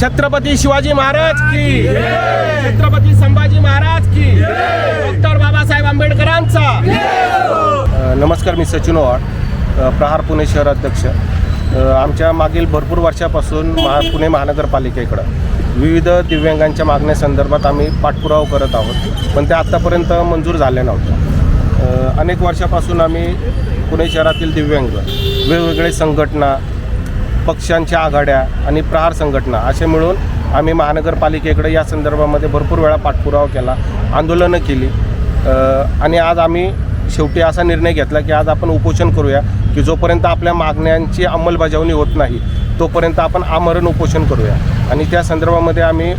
छत्रपती शिवाजी महाराज की छत्रपती संभाजी महाराज की डॉक्टर बाबासाहेब आंबेडकरांचा. नमस्कार मी सचिन ओवाड अ, प्रहार पुणे शहर अध्यक्ष. आमच्या मागील भरपूर वर्षापासून महा पुणे महानगरपालिकेकडं विविध दिव्यांगांच्या मागण्यासंदर्भात आम्ही पाठपुरावा करत आहोत पण ते आत्तापर्यंत मंजूर झाले नव्हते. अनेक वर्षापासून आम्ही पुणे शहरातील दिव्यांग वेगवेगळे संघटना पक्षांच्या आघाड्या आणि प्रहार संघटना असे मिळून आम्ही महानगरपालिकेकडे या संदर्भामध्ये भरपूर वेळा पाठपुरावा केला आंदोलनं केली. आणि आज आम्ही शेवटी असा निर्णय घेतला की आज आपण उपोषण करूया की जोपर्यंत आपल्या मागण्यांची अंमलबजावणी होत नाही तोपर्यंत आपण आमरण उपोषण करूया. आणि त्या संदर्भामध्ये आम्ही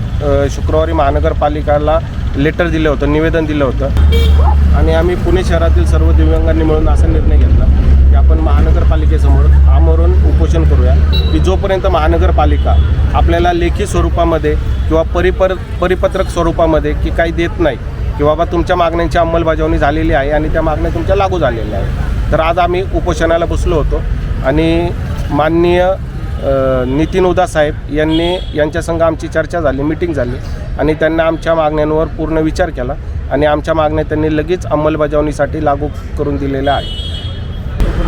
शुक्रवारी महानगरपालिकाला लेटर दिलं होतं निवेदन दिलं होतं. आणि आम्ही पुणे शहरातील सर्व दिव्यांगांनी मिळून असा निर्णय घेतला की आपण महानगरपालिकेसमोर आमरून उपोषण करूया. की जोपर्यंत महानगरपालिका आपल्याला लेखी स्वरूपामध्ये किंवा परिपर परिपत्रक स्वरूपामध्ये की काही देत नाही की बाबा तुमच्या मागण्यांची अंमलबजावणी झालेली आहे आणि त्या मागण्या तुमच्या लागू झालेल्या आहेत. तर आज आम्ही उपोषणाला बसलो होतो आणि माननीय नितीन उदा साहेब यांनी यांच्या संघ आमची चर्चा झाली मिटिंग झाली आणि त्यांना आमच्या मागण्यांवर पूर्ण विचार केला आणि आमच्या मागण्या त्यांनी लगेच अंमलबजावणीसाठी लागू करून दिलेल्या आहे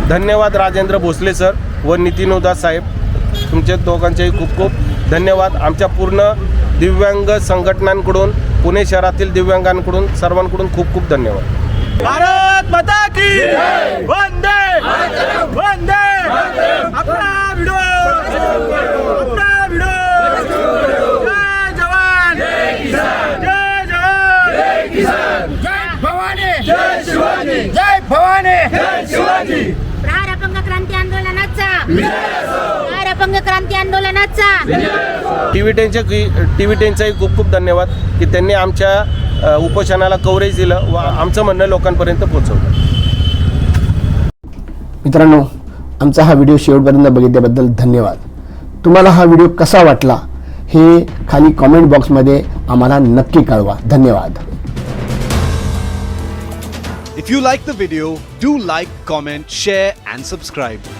धन्यवाद राजेंद्र भोसले सर व नितीन उदा साहेब. तुमचे दोघांचेही खूप खूप धन्यवाद. आमच्या पूर्ण दिव्यांग संघटनांकडून पुणे शहरातील दिव्यांगांकडून सर्वांकडून खूप खूप धन्यवाद. भारत माता की वंदे! अपंग क्रांती आंदोलनाचा. टी व्ही टेनचे टी व्ही टेनचाही खूप खूप धन्यवाद की त्यांनी आमच्या उपोषणाला कव्हरेज दिलं व आमचं म्हणणं लोकांपर्यंत पोहोचवलं. मित्रांनो आमचा हा व्हिडिओ शेवटपर्यंत बघितल्याबद्दल धन्यवाद. तुम्हाला हा व्हिडिओ कसा वाटला हे खाली कॉमेंट बॉक्समध्ये आम्हाला नक्की कळवा. धन्यवाद. If you like the video, do like, comment, share, and subscribe.